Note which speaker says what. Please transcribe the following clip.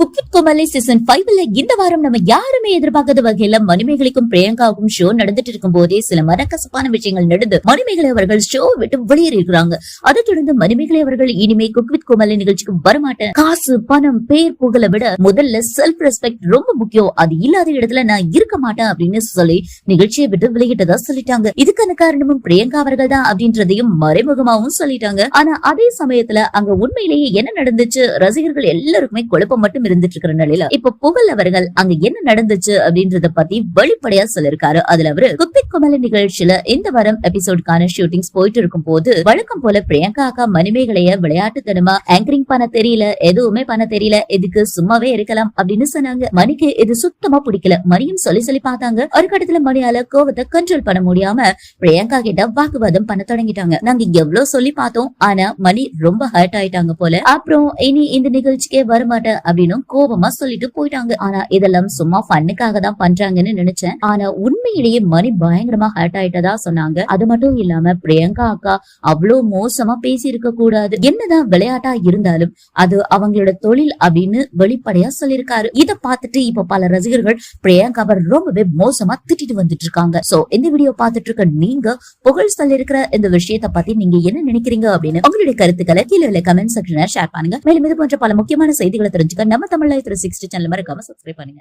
Speaker 1: У குக்கிட் குமலை season ஃபைவ்ல இந்த வாரம் நம்ம யாருமே எதிர்பார்க்காத வகையில மணிமேகலைக்கும் பிரியங்காவுக்கும் ஷோ நடந்துட்டு இருக்கும் போதே சில மனக்கசப்பான விஷயங்கள் நடந்து மணிமேகலை அவர்கள் ஷோ விட்டு வெளியேறியிருக்கிறாங்க. அதை தொடர்ந்து மணிமேகலை அவர்கள் இனிமே குக்வித் குமலை நிகழ்ச்சிக்கு வரமாட்டேன் காசு பணம் பேர் புகழை விட முதல்ல செல்ஃப் ரெஸ்பெக்ட் ரொம்ப முக்கியம். அது இல்லாத இடத்துல நான் இருக்க மாட்டேன் அப்படின்னு சொல்லி நிகழ்ச்சியை விட்டு வெளியிட்டதா சொல்லிட்டாங்க. இதுக்கான காரணமும் பிரியங்கா அவர்கள் தான் அப்படின்றதையும் மறைமுகமாவும் சொல்லிட்டாங்க. ஆனா அதே சமயத்துல அங்க உண்மையிலேயே என்ன நடந்துச்சு? ரசிகர்கள் எல்லாருக்குமே குழப்பம் மட்டும் நடந்துட்டு இருக்கிற நிலையில இப்ப புகழ் அவர்கள் அங்க என்ன நடந்துச்சு அப்படின்றத பத்தி வெளிப்படையா சொல்லிருக்காரு. அதுல அவரு குப்பி குமல நிகழ்ச்சியில இந்த வாரம் எபிசோடுக்கான ஷூட்டிங்ஸ் போயிட்டு இருக்கும் போது வழக்கம் போல பிரியங்கா அக்கா மணிமேகலைய விளையாட்டுத்தனமா ஆங்கரிங் பண்ண தெரியல எதுவுமே பண்ண தெரியல இதுக்கு சும்மாவே இருக்கலாம் அப்படின்னு சொன்னாங்க. மணிக்கு இது சுத்தமா பிடிக்கல. மணியும் சொல்லி சொல்லி பார்த்தாங்க. ஒரு கட்டத்துல மணியால கோவத்தை கண்ட்ரோல் பண்ண முடியாம பிரியங்கா கிட்ட வாக்குவாதம் பண்ண தொடங்கிட்டாங்க. நாங்க எவ்வளவு சொல்லி பார்த்தோம். ஆனா மணி ரொம்ப ஹர்ட் ஆயிட்டாங்க போல. அப்புறம் இனி இந்த நிகழ்ச்சிக்கே வரமாட்டேன் அப்படின்னு கோபமா சொல்லிட்டு போயிட்டாங்க. ஆனா இதெல்லாம் சும்மா ஃபன்னுக்காக தான் பண்றாங்கன்னு நினைச்சேன். ஆனா உண்மையிலேயே மணி பயங்கரமா ஹர்ட் ஆயிட்டதா சொன்னாங்க. அது மட்டும் இல்லாம பிரியங்கா அக்கா அவ்வளவு மோசமா பேசி இருக்க கூடாது. என்னதான் விளையாட்டா இருந்தாலும் அது அவங்களோட தொழில் அப்படின்னு வெளிப்படையா சொல்லியிருக்காரு. இத பார்த்துட்டு இப்ப பல ரசிகர்கள் பிரியங்காவை ரொம்பவே மோசமா திட்டிட்டு வந்துட்டு இருக்காங்க சோ இந்த வீடியோ பார்த்துட்டு இருக்க நீங்க புகழ் சொல்லிருக்கிற இந்த விஷயத்த பத்தி நீங்க என்ன நினைக்கிறீங்க அப்படின்னு உங்களுடைய கருத்துக்களை கீழே உள்ள கமெண்ட் செக்ஷன்ல ஷேர் பண்ணுங்க. மேலும் இது போன்ற பல முக்கியமான செய்திகளை தெரிஞ்சுக்க நம்ம தமிழ்ல த்ரீ சிக்ஸ்டி சேனல் மறக்காம சப்ஸ்கிரைப் பண்ணுங்க.